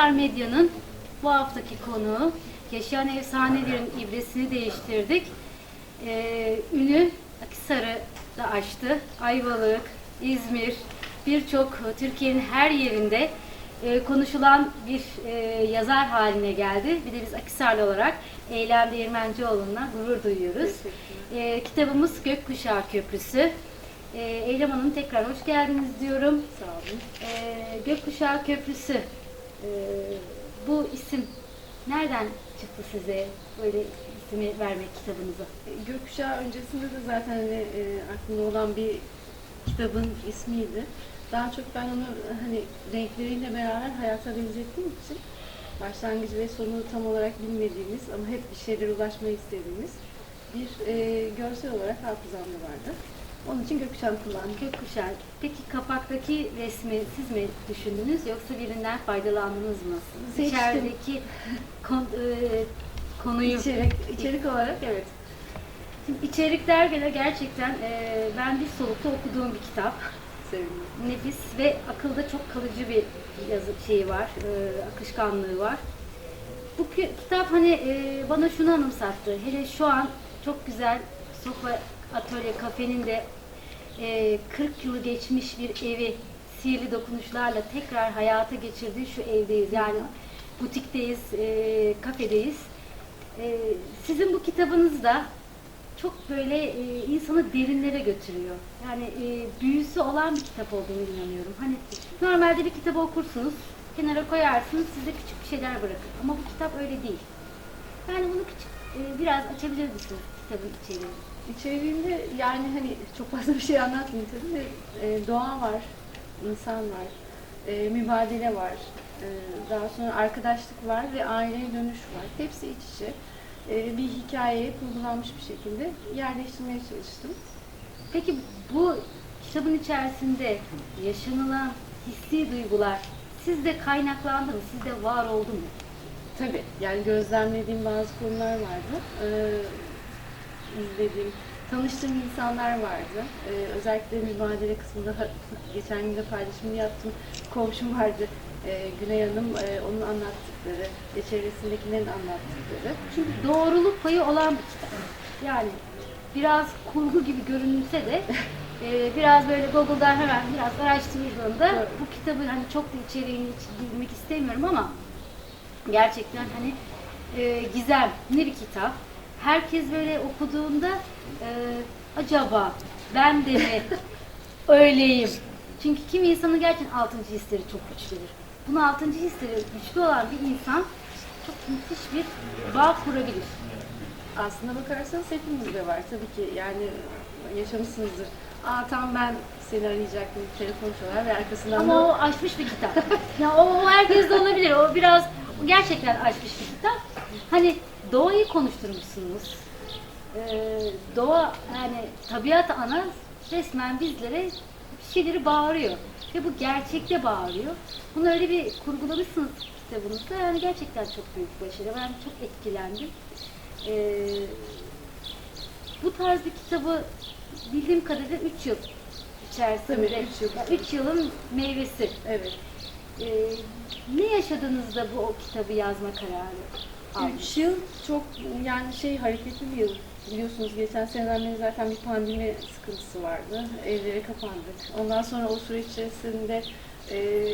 Akisar Medya'nın bu haftaki konuğu Yaşayan Efsanelerin ibresini değiştirdik. Ee, ünü Akisar'ı da açtı. Ayvalık, İzmir, birçok Türkiye'nin her yerinde e, konuşulan bir e, yazar haline geldi. Bir de biz Akisarlı olarak Eylem Değirmencioğlu'na gurur duyuyoruz. E, kitabımız Gökkuşağı Köprüsü. E, Eylem Hanım tekrar hoş geldiniz diyorum. Sağ olun. Ee, Gökkuşağı Köprüsü. Ee, bu isim nereden çıktı size böyle ismi vermek kitabınıza? Gökkuşağı öncesinde de zaten hani, e, aklımda olan bir kitabın ismiydi. Daha çok ben onu hani renkleriyle beraber hayata benzettiğim için başlangıcı ve sonu tam olarak bilmediğimiz ama hep bir şeylere ulaşmayı istediğimiz bir e, görsel olarak hafızamda vardı. Onun için gökkuşağını kullandım. Gökkuşağı. Peki kapaktaki resmi siz mi düşündünüz yoksa birinden faydalandınız mı? Seçtim. İçerideki kon- e, konuyu İçerik, içerik olarak evet. Şimdi içerikler gene gerçekten e, ben bir solukta okuduğum bir kitap. Sevindim. nefis ve akılda çok kalıcı bir yazı şeyi var, e, akışkanlığı var. Bu ki- kitap hani e, bana şunu anımsattı. Hele şu an çok güzel Sofa Atölye Kafe'nin de e, 40 yılı geçmiş bir evi sihirli dokunuşlarla tekrar hayata geçirdiği şu evdeyiz. Yani butikteyiz, e, kafedeyiz. E, sizin bu kitabınız da çok böyle e, insanı derinlere götürüyor. Yani e, büyüsü olan bir kitap olduğunu inanıyorum. Hani normalde bir kitabı okursunuz, kenara koyarsınız, size küçük bir şeyler bırakır. Ama bu kitap öyle değil. Yani bunu küçük e, biraz açabilir misiniz kitabın içeriğini? İçeriğinde yani hani çok fazla bir şey anlatmayayım tabii de e, doğa var, insan var, e, mübadele var, e, daha sonra arkadaşlık var ve aileye dönüş var. Hepsi iç içe e, bir hikayeye kurgulanmış bir şekilde yerleştirmeye çalıştım. Peki bu kitabın içerisinde yaşanılan hissi duygular sizde kaynaklandı mı? Sizde var oldu mu? Tabii yani gözlemlediğim bazı konular vardı. Ee, izlediğim, tanıştığım insanlar vardı. Ee, özellikle mübadele kısmında geçen gün de paylaşımını yaptım. Komşum vardı. Ee, Güney Hanım, e, onun anlattıkları, ve çevresindekilerin anlattıkları. Çünkü doğruluk payı olan bir kitap. Yani biraz kurgu gibi görünse de e, biraz böyle Google'dan hemen biraz araştırdığımda Evet. bu kitabı hani çok da içeriğini hiç bilmek istemiyorum ama gerçekten hani e, gizemli bir kitap. Herkes böyle okuduğunda e, acaba ben de mi öyleyim? Çünkü kimi insanın gerçekten altıncı hisleri çok güçlüdür. Bunu altıncı hisleri güçlü olan bir insan çok müthiş bir bağ kurabilir. Aslında bakarsanız hepimizde var tabii ki yani yaşamışsınızdır. Aa tam ben seni arayacaktım, telefon çalar ve arkasından Ama da o aşmış bir kitap. ya o, o herkes de olabilir. O biraz gerçekten aşmış bir kitap. Hani doğayı konuşturmuşsunuz. Ee, doğa yani tabiat ana resmen bizlere bir şeyleri bağırıyor. Ve bu gerçekte bağırıyor. Bunu öyle bir kurgulamışsınız kitabınızda. Yani gerçekten çok büyük başarı. Ben çok etkilendim. Ee, bu tarz bir kitabı bildiğim kadarıyla 3 yıl içerisinde. Tabii, üç yıl. 3 yılın meyvesi. evet. Ee, ne yaşadığınızda bu o kitabı yazma kararı 3 yıl çok yani şey hareketli bir yıl. Biliyorsunuz geçen seneden beri zaten bir pandemi sıkıntısı vardı. Evlere kapandık. Ondan sonra o süreç içerisinde e,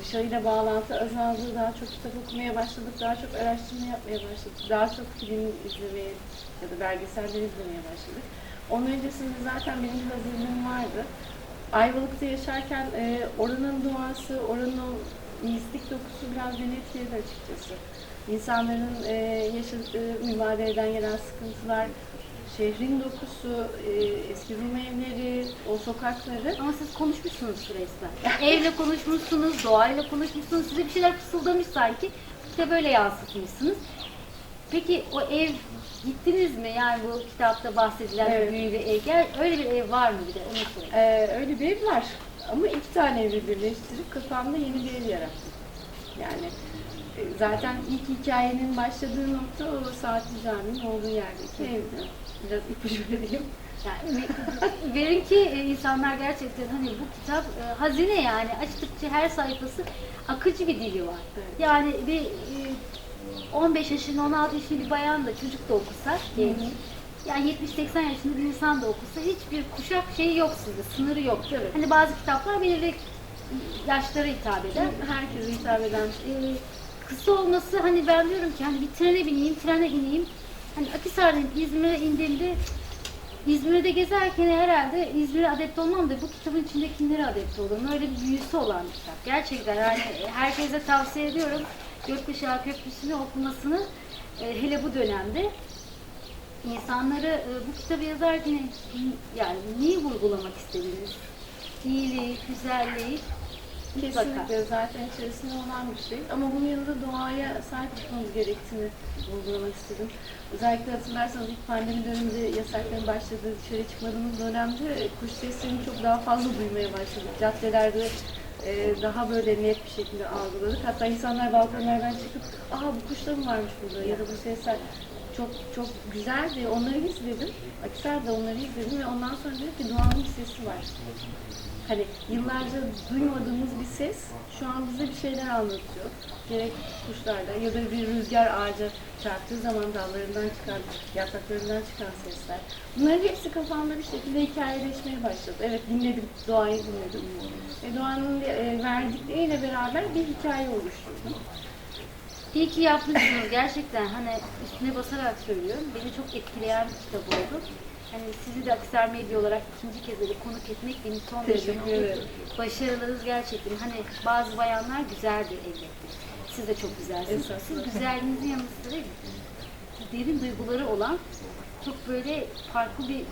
dışarıyla bağlantı azaldı. Daha çok kitap okumaya başladık. Daha çok araştırma yapmaya başladık. Daha çok film izlemeye ya da belgeseller izlemeye başladık. Onun öncesinde zaten benim hazırlığım vardı. Ayvalık'ta yaşarken e, oranın doğası, oranın o mistik dokusu biraz beni etkiledi açıkçası. İnsanların e, yaşadığı mübadeleden gelen sıkıntılar, şehrin dokusu, e, eski Rum evleri, o sokakları. Ama siz konuşmuşsunuz resmen. Evle konuşmuşsunuz, doğayla konuşmuşsunuz. Size bir şeyler fısıldamış sanki. İşte böyle yansıtmışsınız. Peki o ev gittiniz mi? Yani bu kitapta bahsedilen Evet. büyülü ev. Gel, öyle bir ev var mı bir de? Onu sorayım. E, öyle bir ev var. Ama iki tane evi birleştirip kafamda yeni bir ev yarattım. Yani zaten ilk hikayenin başladığı nokta o Saatli Cami'nin olduğu yerdeki evdi. Biraz ipucu vereyim. Yani verin ki e, insanlar gerçekten hani bu kitap e, hazine yani açtıkça her sayfası akıcı bir dili var. Evet. Yani bir e, 15 yaşında 16 yaşında bir bayan da çocuk da okusa genç. Yani 70-80 yaşında bir insan da okusa hiçbir kuşak şeyi yok sizde, sınırı yok. Evet. Hani bazı kitaplar belirli yaşlara hitap eder. Herkese hitap eden Ee, kısa olması hani ben diyorum ki hani bir trene bineyim, trene ineyim. Hani Akhisar'dan İzmir'e indiğimde İzmir'de gezerken herhalde İzmir'e adapte olmam da bu kitabın içindekileri adapte olurum. Öyle bir büyüsü olan bir kitap. Gerçekten yani herkese tavsiye ediyorum. Gökkuşağı Köprüsü'nü okumasını e, hele bu dönemde insanları e, bu kitabı yazarken yani neyi vurgulamak istediniz? İyiliği, güzelliği Kesinlikle zaten içerisinde olan bir şey. Ama bunun yanında doğaya sahip çıkmamız gerektiğini vurgulamak istedim. Özellikle hatırlarsanız ilk pandemi döneminde yasakların başladığı, dışarı çıkmadığımız dönemde kuş seslerini çok daha fazla duymaya başladık. Caddelerde e, daha böyle net bir şekilde algıladık. Hatta insanlar balkonlardan çıkıp aha bu kuşlar mı varmış burada ya da bu sesler çok çok güzeldi. Onları izledim. Akisar'da onları izledim ve ondan sonra dedim ki doğanın bir sesi var. Hani yıllarca duymadığımız bir ses şu an bize bir şeyler anlatıyor. Gerek kuşlarda ya da bir rüzgar ağaca çarptığı zaman dallarından çıkan, yapraklarından çıkan sesler. Bunların hepsi kafamda bir şekilde hikayeleşmeye başladı. Evet dinledim, doğayı dinledim. Ve doğanın e, verdikleriyle beraber bir hikaye oluşturdum. İyi ki yapmışsınız gerçekten hani üstüne basarak söylüyorum. Beni çok etkileyen bir kitap oldu. Hani sizi de Akisar Medya olarak ikinci kez böyle konuk etmek beni son derece mutlu. Başarılarınız gerçekten hani bazı bayanlar güzeldir elbette. Siz de çok güzelsiniz. Estağfurullah. Siz güzelliğinizin yanı sıra derin duyguları olan çok böyle farklı bir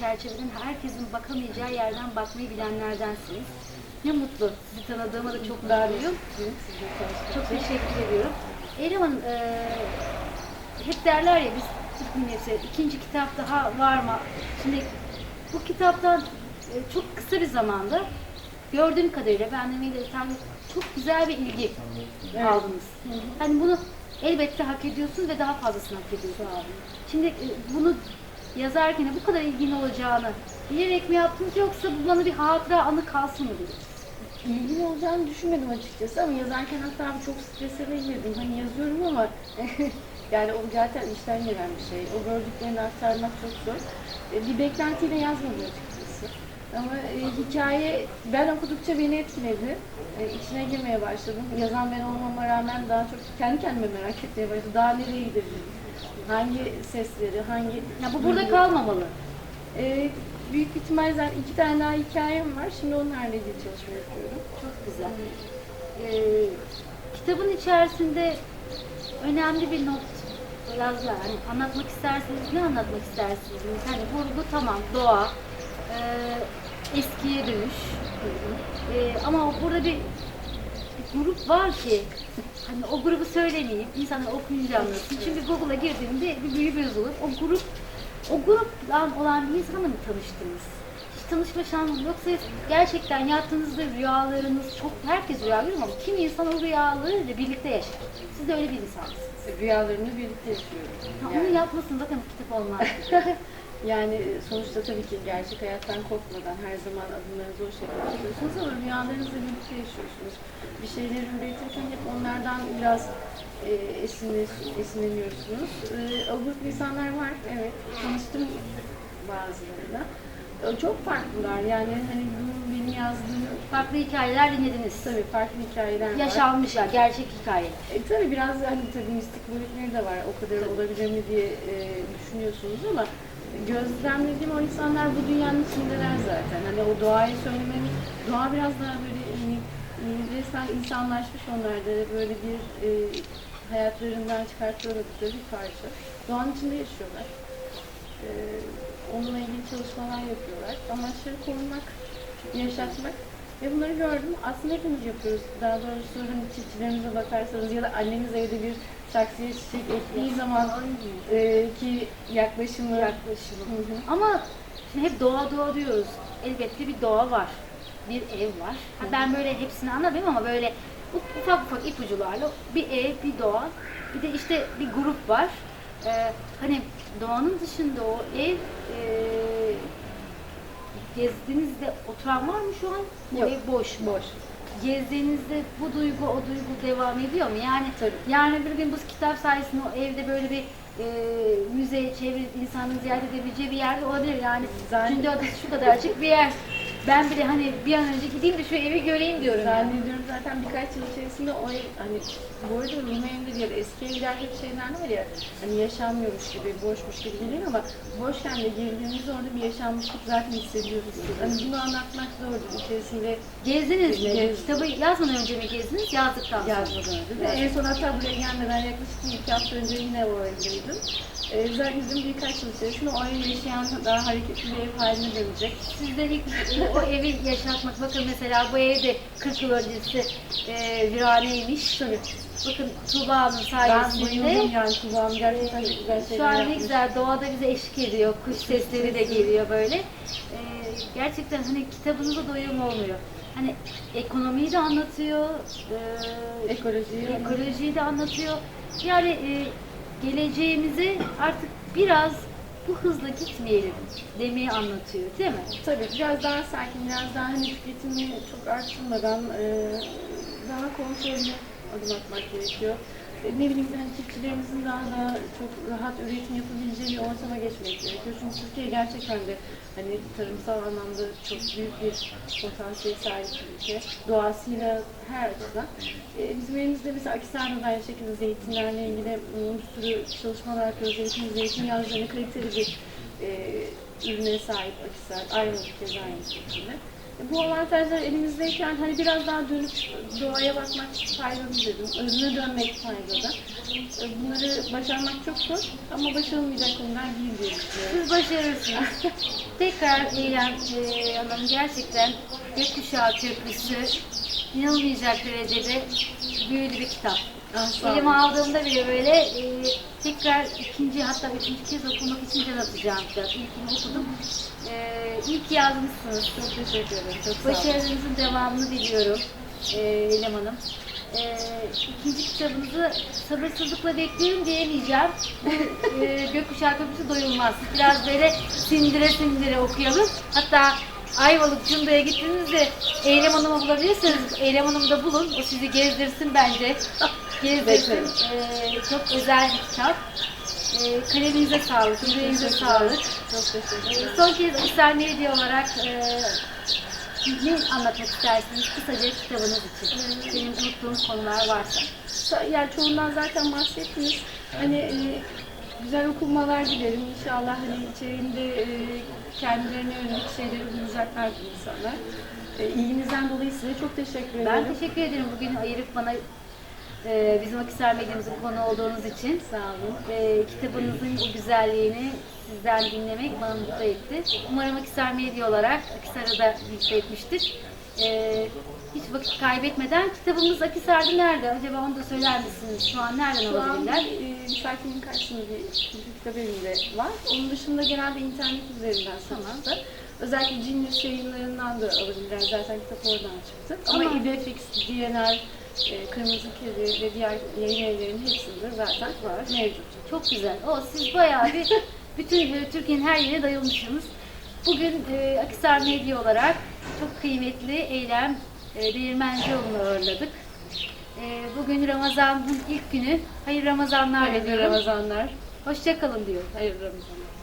çerçeveden herkesin bakamayacağı yerden bakmayı bilenlerdensiniz. Ne mutlu. Sizi tanıdığıma da çok mutluyum. Çok teşekkür ediyorum. Eylem Hanım, eee, hep derler ya biz Türk milleti ikinci kitap daha var mı? Şimdi bu kitaptan e, çok kısa bir zamanda gördüğüm kadarıyla ben de çok güzel bir ilgi Evet. aldınız. Hani bunu elbette hak ediyorsunuz ve daha fazlasını hak ediyorsunuz. Şimdi e, bunu yazarken bu kadar ilgin olacağını bilerek mi yaptınız yoksa bu bana bir hatıra anı kalsın mı dediniz? İlgili olacağını düşünmedim açıkçası ama yazarken hatta çok strese girdim. Hani yazıyorum ama yani o zaten işten gelen bir şey. O gördüklerini aktarmak çok zor. E, Bir beklentiyle yazmadım açıkçası. Ama e, hikaye ben okudukça beni etkiledi. E, içine girmeye başladım. Yazan ben olmama rağmen daha çok kendi kendime merak etmeye başladım. Daha nereye gidebilirim? Hangi sesleri, hangi... Ya bu burada kalmamalı. E, büyük ihtimal zaten iki tane daha hikayem var. Şimdi onlarla ilgili çalışma yapıyorum. Çok güzel. Ee, kitabın içerisinde önemli bir not yazlar. Hani anlatmak isterseniz ne anlatmak istersiniz? Hani vurgu tamam doğa, e, eskiye dönüş. E, ama burada bir, bir grup var ki hani o grubu söylemeyeyim, insanlar okuyunca anlasın. Çünkü Google'a girdiğimde bir büyü yazılır. O grup o grupla olan bir insanla mı tanıştınız? Tanışma şansınız yoksa gerçekten yattığınızda rüyalarınız çok herkes rüya görür ama kim insan o rüyalarıyla birlikte yaşar. Siz de öyle bir insansınız. Rüyalarımı birlikte yaşıyorum. Ha, Yani- Onu yapmasın zaten kitap olmaz. Yani sonuçta tabii ki gerçek hayattan korkmadan her zaman adımlarınızı o şekilde atıyorsunuz ama rüyalarınızla birlikte yaşıyorsunuz. Bir şeyleri üretirken hep onlardan biraz e, esinle, esinleniyorsunuz. E, insanlar var, evet. Tanıştım bazılarıyla. Çok farklılar yani hani bu benim yazdığım Farklı hikayeler dinlediniz. tabii farklı hikayeler var. Yaşanmışlar, gerçek hikaye. E, tabii biraz hani tabii mistik boyutları da var. O kadar olabilir mi diye e, düşünüyorsunuz ama gözlemlediğim o insanlar bu dünyanın içindeler zaten. Hani o doğayı söylemenin, doğa biraz daha böyle hani, e, resmen insanlaşmış onlarda böyle bir e, hayatlarından çıkarttıkları bir parça. Doğanın içinde yaşıyorlar. E, onunla ilgili çalışmalar yapıyorlar. Amaçları korumak, yaşatmak. Ve bunları gördüm. Aslında hepimiz yapıyoruz. Daha doğrusu hani çiftçilerimize bakarsanız ya da annemiz evde bir saksıya çiçek ektiği zaman e, ki yaklaşımı Yaklaşımı. Hı hı. Ama şimdi hep doğa doğa diyoruz. Elbette bir doğa var. Bir ev var. Ha, ben böyle hepsini anlamıyorum ama böyle ufak ufak ipucularla bir ev, bir doğa, bir de işte bir grup var. Ee, hani doğanın dışında o ev e, gezdiğinizde oturan var mı şu an? Yok. ev boş. Boş. Gezdiğinizde bu duygu o duygu devam ediyor mu? Yani Tabii. yarın bir gün bu kitap sayesinde o evde böyle bir e, müze, çevre insanın ziyaret edebileceği bir yerde olabilir. Yani Zaten- Cunda Adası şu kadarcık bir yer. Ben bile hani bir an önce gideyim de şu evi göreyim diyorum. Zannediyorum zaten birkaç yıl içerisinde o ev, hani bu arada Rumeli'de diğer eski evler hep şeyler var ya hani yaşanmıyormuş gibi, boşmuş gibi geliyor ama boşken de girdiğimizde orada bir yaşanmışlık zaten hissediyoruz. Hani bunu anlatmak zordur. İçerisinde Gezdiniz mi? Gezdim. Kitabı yazmadan önce mi gezdiniz? Yazdıktan sonra. yazmadan önce de. En son hatta buraya gelmeden yaklaşık bir iki hafta önce yine o evdeydim. Ee, zannediyorum birkaç yıl içerisinde o ev yaşayan daha hareketli bir ev haline dönecek. Sizde ilk e, o evi yaşatmak, bakın mesela bu evde 40 yıl öncesi e, viraneymiş. Tabii. Bakın Tuğba'nın Ben sayesinde bayıldım yani kulağım gerçekten çok güzel şeyler şu an ne güzel doğada bize eşlik ediyor. Kuş sesleri de geliyor böyle. E, gerçekten hani kitabınızda doyum olmuyor. Hani ekonomiyi de anlatıyor, e, Ekolojiyi ekolojiyi de anlatıyor. Yani e, geleceğimizi artık biraz bu hızla gitmeyelim demeyi anlatıyor değil mi? Tabii biraz daha sakin, biraz daha hani tüketimi çok arttırmadan e, daha kontrollü adım atmak gerekiyor. Ne bileyim hani çiftçilerimizin daha da çok rahat üretim yapabileceği bir ortama geçmek gerekiyor. Çünkü Türkiye gerçekten de hani tarımsal anlamda çok büyük bir potansiyel sahip bir ülke. Doğasıyla her açıdan. E, bizim elimizde mesela Akisar'da da aynı şekilde zeytinlerle ilgili bir sürü çalışmalar yapıyoruz. Zeytin, zeytinyağlarına kaliteli bir e, ürüne sahip Akisar. Aynı keza aynı şekilde. Bu avantajlar elimizdeyken hani biraz daha dönüp doğaya bakmak faydalı dedim. Özüne dönmek faydalı. E, Bunları başarmak çok zor ama başarılmayacak konular değil diye düşünüyorum. Siz başarırsınız. Tekrar İrem e, Hanım gerçekten Gökkuşağı Türküsü inanılmayacak derecede büyülü bir kitap. Ah, Elime olun. aldığımda bile böyle e, tekrar ikinci hatta üçüncü kez okumak için can atacağım kitap. İlkini okudum. E, iyi ki yazmışsınız. Çok teşekkür ederim. Çok sağ olun. Başarınızın devamını diliyorum e, İrem Hanım. E, ikinci kitabınızı sabırsızlıkla bekliyorum diyemeyeceğim. Bu e, Gökkuşağı Köprüsü doyulmaz. Biraz böyle sindire sindire okuyalım. Hatta Ayvalık Cunda'ya gittiğinizde Eylem Hanım'ı bulabilirseniz Eylem Hanım'ı da bulun. O sizi gezdirsin bence. Beklerim. E, çok özel bir kitap. E, kaleminize sağlık, yüreğinize sağlık. Çok teşekkür Ee, ederim. Son kez Medya olarak e, ne anlatmak istersiniz kısaca kitabınız için? Benim unuttuğum konular varsa. Sa- Yani çoğundan zaten bahsettiniz. Hani e, güzel okumalar dilerim. İnşallah hani içeriğinde e, kendilerine yönelik şeyleri bulacaklar bu insanlar. E, ilginizden dolayı size çok teşekkür ederim. Ben teşekkür ederim bugün ayırıp bana e, bizim Akisar Medyamızın konu olduğunuz için. Sağ olun. E, kitabınızın bu güzelliğini sizden dinlemek bana mutlu etti. Umarım Akisar Medya olarak Akisar'ı da mutlu etmiştir. E, hiç vakit kaybetmeden kitabımız Akisar'da nerede? Acaba onu da söyler misiniz? Şu an nereden Şu an alabilirler? e, misafirliğin karşısında bir kitap evinde var. Onun dışında genelde internet üzerinden satıldı. Özellikle Genius yayınlarından da alabilirler. Zaten kitap oradan çıktı. Ama Tamam. İBFX, DNR, e, Kırmızı Kedi ve diğer yayın evlerinin hepsinde zaten var. Mevcut. Çok güzel. O siz bayağı bir bütün e, Türkiye'nin her yerine dayılmışsınız. Bugün e, Akisar Medya olarak çok kıymetli Eylem e, Değirmencioğlu'nu ağırladık. E, bugün Ramazan'ın ilk günü. Hayırlı Ramazanlar Hayırlı diliyorum. Ramazanlar. Hoşçakalın diyorum. Hayırlı Ramazanlar.